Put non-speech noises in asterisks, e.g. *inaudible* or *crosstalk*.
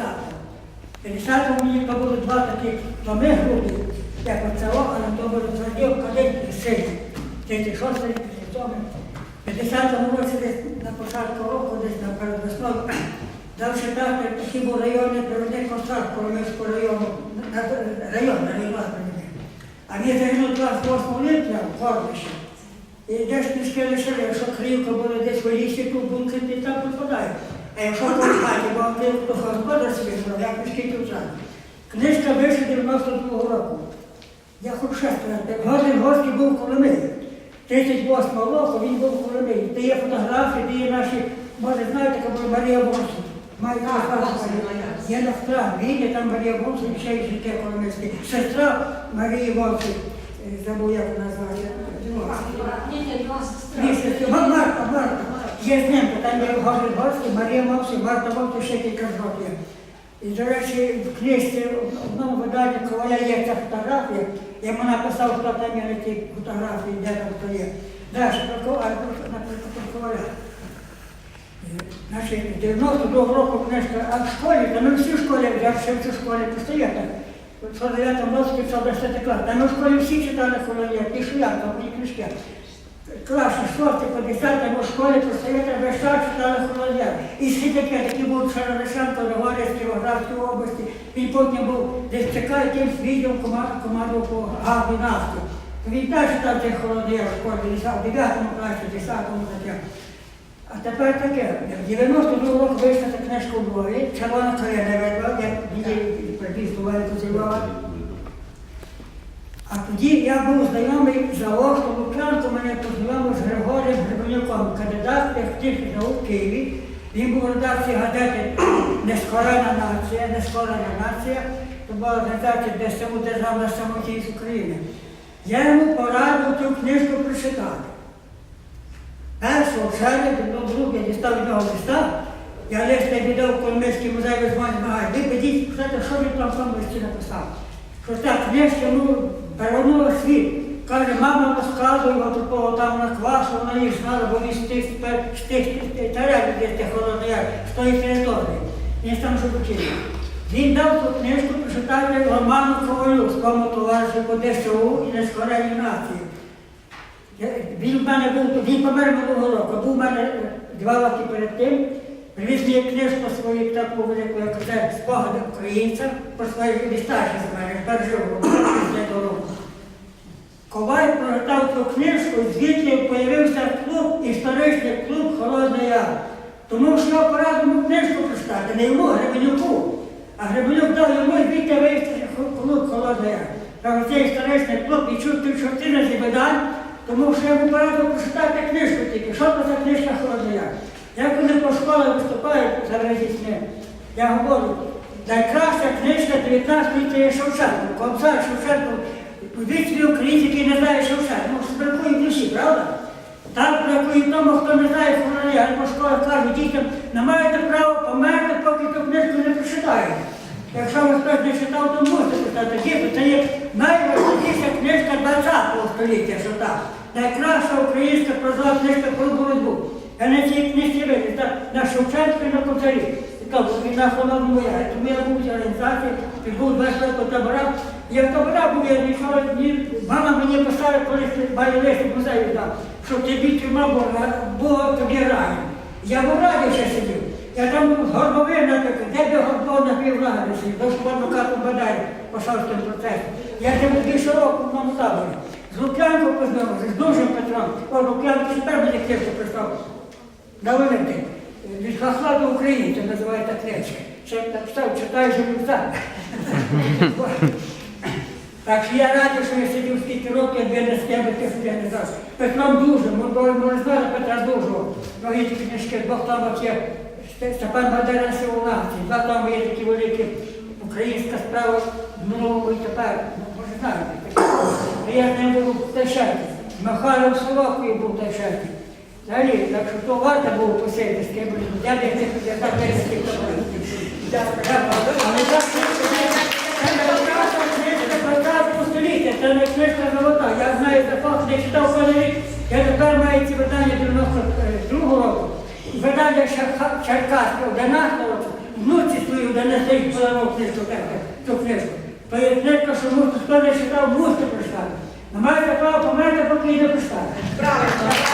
50-му. В 50-му мені то були два такі томи груди, як оце о, але то були тверді обкладинки сильні. 36 37 В 50-му році десь на початку року, десь на передвесною, *clears throat* дав читати такий був районний провідний контракт Коломийського району, район, на район. А він загинув 28 липня в Горбищі. І десь пішки лишили, якщо крівка буде десь в лісі, то бункер не там попадає. А якщо по хаті, бо крівку то господар собі зробив, як пішки тут Книжка вийшла 92 року. Я хочу ще сказати, Гозин Горський був в Коломиї. 38 року він був в Коломиї. Де є фотографії, де є наші, може знаєте, була Марія Бонсу. Має Є на стран, він є там Марія Бонсу, ще й життя Коломийське. Сестра Марії Бонсу, е, забув, як вона звати. Місяць, Ма- Марта, Марта. Є з ним, там є Гаврил Горський, Марія Мовсі, Марта Мовсі, ще кілька зроків. І, до речі, в книжці, в одному виданні Коваля є ця фотографія. Я йому написав, хто там є на тій фотографії, де там хто є. Далі, наприклад, про Коваля. Значить, 92 року книжка, а в школі, та ми всі в школі, я ще в цій школі постійно. В 49 році, в 10 клас. Та ми в школі всі читали Коваля, і Шулянка, мої книжки. Класи 6 по 10 в школі простояти час читали Холодяр. І світаки, такий був Шаровишенко, Григорій з Кіровоградської області. Він потім був десь чекає якимсь відділом команду по газу нафту. Він теж читав цей Холодяр в школі, в 9 класі, 10 таке. А тепер таке, в 92 року вийшла ця книжка у Львові, червона як її прибіг до Львова. А тоді я був знайомий заочно Луклянку, мене познайомив з Григорієм Гребенюком, кандидат технічних наук в Києві. Він був редакції газети Нескорена нація, Нескорена нація. Це була організація де саму державна самотність України. Я йому порадив цю книжку прочитати. Першого червня, до другого я дістав від нього листа, я лист не віддав в Коломийський музей визвань змагань. Ви підіть, що він там в тому листі написав. Що ця книжка, ну, перевернула світ. Каже, мама розказує, от такого там на квасу, вона їх знала, бо він з тих, теренів, де тих холодних, з тої території. Він там живучив. Він дав ту книжку прочитати Роману Ковалю, своєму товаришу ДСУ і нескореній нації. Він в мене був, він помер минулого року, був в мене два роки перед тим. Привіз мені книжку свою таку велику, як це спогади українця, про свої старші з мене, пережив після року. Коваль прочитав цю книжку, звідти з'явився клуб, історичний клуб Холодний Яр. Тому що я порадив книжку прочитати, не йому, Гребенюку. А Гребенюк дав йому звідти вивести клуб Холодний Яр. Каже, це історичний клуб і чув ти чотири зі видань, тому що йому порадив прочитати книжку тільки. Що це за книжка Холодний Яр? Я коли по школі виступаю за дітьми, я говорю, найкраща книжка 19 це є Шевченко, Комсар Шевченко. Вічні українці, які не знають Шевченко, ну ж бракує душі, правда? Так бракує тому, хто не знає Холодний Яр. Я по школі кажу дітям, не маєте права померти, поки ту книжку не прочитаєте. Якщо ви хтось не читав, то можете читати. Діти, це є найважливіша книжка 20-го століття, що так. Найкраща українська прозова книжка про боротьбу. Я на цій книжці так, на Шевченку і на Козарі. На Ярі. Тому я був в цій організації, і був 20 років табора. Я в табора був, я ні, мама мені писала, коли в музеї дав, що тобі тюрма була, тобі рай. Я в раді ще сидів. Я там горбовина така, де би горбов на півради сидів, до адвокату Бадай по шостому процесі. Я живу більше року в моєму таборі. З Лук'янком познайомився, з Дужим Петром. О, Лук'янко тепер мені книжку прислав. На виникти. Від хахла до українця називається книжка. Ще так став, читаю, живу так. *laughs* Так що я радий, що я сидів скільки років, якби не з тебе ти не знав. Петром дуже, можливо, може знати Петра Дужого. Многі ті книжки, двох томах є Степан Бандера Сиволанці, два томи є такі великі українська справа в минулому і тепер. Ну, може знаєте. Я з ним був в Тайшаті. Михайло Солокою був в Взагалі, так що то варто було з. Я не я так Але так, це не книжка золота. Я знаю за факт, не читав кожен. Я тепер маю ці видання 92 року. Видання Черкаського 11 року. Внуці свою, не стоїть подарунок книжку, цю книжку. То є книжка, що мусите, хто не читав, мусите прочитати. Не маєте права померти, поки не прочитати.